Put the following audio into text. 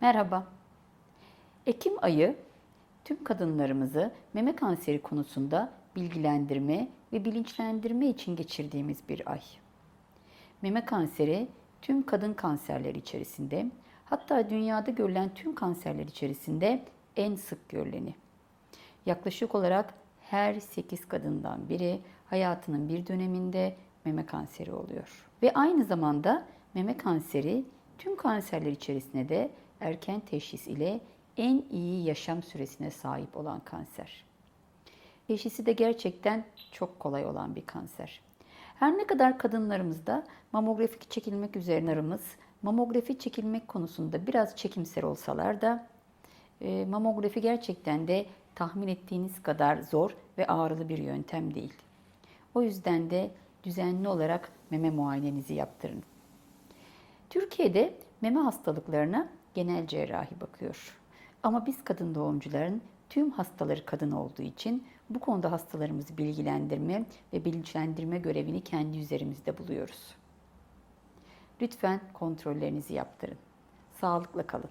Merhaba. Ekim ayı tüm kadınlarımızı meme kanseri konusunda bilgilendirme ve bilinçlendirme için geçirdiğimiz bir ay. Meme kanseri tüm kadın kanserleri içerisinde, hatta dünyada görülen tüm kanserler içerisinde en sık görüleni. Yaklaşık olarak her 8 kadından biri hayatının bir döneminde meme kanseri oluyor. Ve aynı zamanda meme kanseri tüm kanserler içerisinde de erken teşhis ile en iyi yaşam süresine sahip olan kanser. Teşhisi de gerçekten çok kolay olan bir kanser. Her ne kadar kadınlarımızda mamografi çekilmek üzerine mamografi çekilmek konusunda biraz çekimser olsalar da e, mamografi gerçekten de tahmin ettiğiniz kadar zor ve ağrılı bir yöntem değil. O yüzden de düzenli olarak meme muayenenizi yaptırın. Türkiye'de meme hastalıklarına genel cerrahi bakıyor. Ama biz kadın doğumcuların tüm hastaları kadın olduğu için bu konuda hastalarımızı bilgilendirme ve bilinçlendirme görevini kendi üzerimizde buluyoruz. Lütfen kontrollerinizi yaptırın. Sağlıkla kalın.